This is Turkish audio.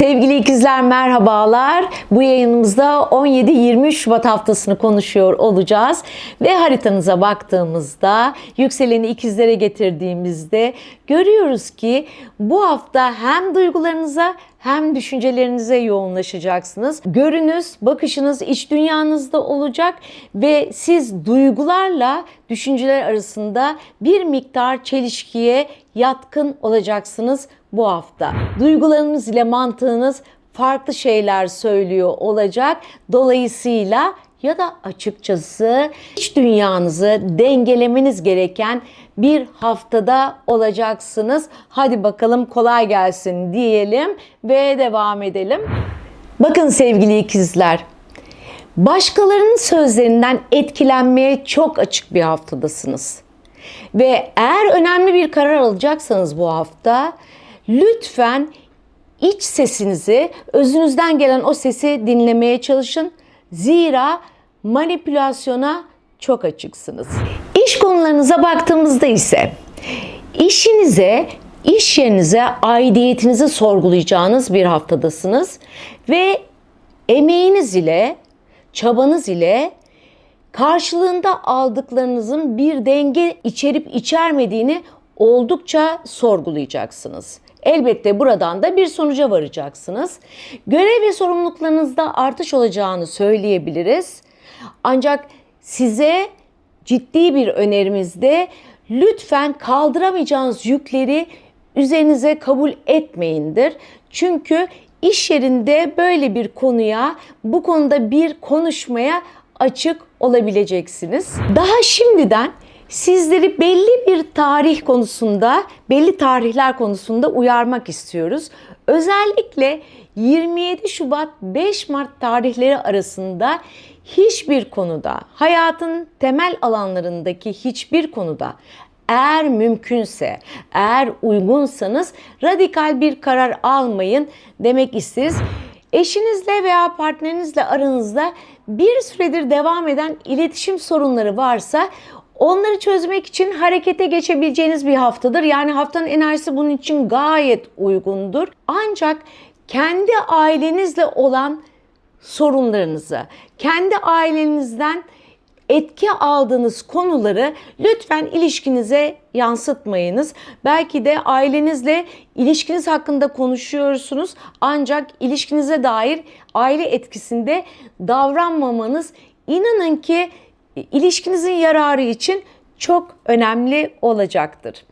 Sevgili ikizler merhabalar. Bu yayınımızda 17-23 Şubat haftasını konuşuyor olacağız. Ve haritanıza baktığımızda yükseleni ikizlere getirdiğimizde görüyoruz ki bu hafta hem duygularınıza hem düşüncelerinize yoğunlaşacaksınız. Görünüz, bakışınız iç dünyanızda olacak ve siz duygularla düşünceler arasında bir miktar çelişkiye yatkın olacaksınız bu hafta. Duygularınız ile mantığınız farklı şeyler söylüyor olacak. Dolayısıyla ya da açıkçası iç dünyanızı dengelemeniz gereken bir haftada olacaksınız. Hadi bakalım kolay gelsin diyelim ve devam edelim. Bakın sevgili ikizler, başkalarının sözlerinden etkilenmeye çok açık bir haftadasınız. Ve eğer önemli bir karar alacaksanız bu hafta lütfen iç sesinizi, özünüzden gelen o sesi dinlemeye çalışın. Zira manipülasyona çok açıksınız. İş konularınıza baktığımızda ise işinize, iş yerinize aidiyetinizi sorgulayacağınız bir haftadasınız ve emeğiniz ile, çabanız ile karşılığında aldıklarınızın bir denge içerip içermediğini oldukça sorgulayacaksınız. Elbette buradan da bir sonuca varacaksınız. Görev ve sorumluluklarınızda artış olacağını söyleyebiliriz. Ancak size ciddi bir önerimizde lütfen kaldıramayacağınız yükleri üzerinize kabul etmeyindir. Çünkü iş yerinde böyle bir konuya, bu konuda bir konuşmaya açık olabileceksiniz. Daha şimdiden sizleri belli bir tarih konusunda, belli tarihler konusunda uyarmak istiyoruz. Özellikle 27 Şubat 5 Mart tarihleri arasında hiçbir konuda, hayatın temel alanlarındaki hiçbir konuda eğer mümkünse, eğer uygunsanız radikal bir karar almayın demek isteriz. Eşinizle veya partnerinizle aranızda bir süredir devam eden iletişim sorunları varsa onları çözmek için harekete geçebileceğiniz bir haftadır. Yani haftanın enerjisi bunun için gayet uygundur. Ancak kendi ailenizle olan sorunlarınızı, kendi ailenizden etki aldığınız konuları lütfen ilişkinize yansıtmayınız. Belki de ailenizle ilişkiniz hakkında konuşuyorsunuz ancak ilişkinize dair aile etkisinde davranmamanız inanın ki ilişkinizin yararı için çok önemli olacaktır.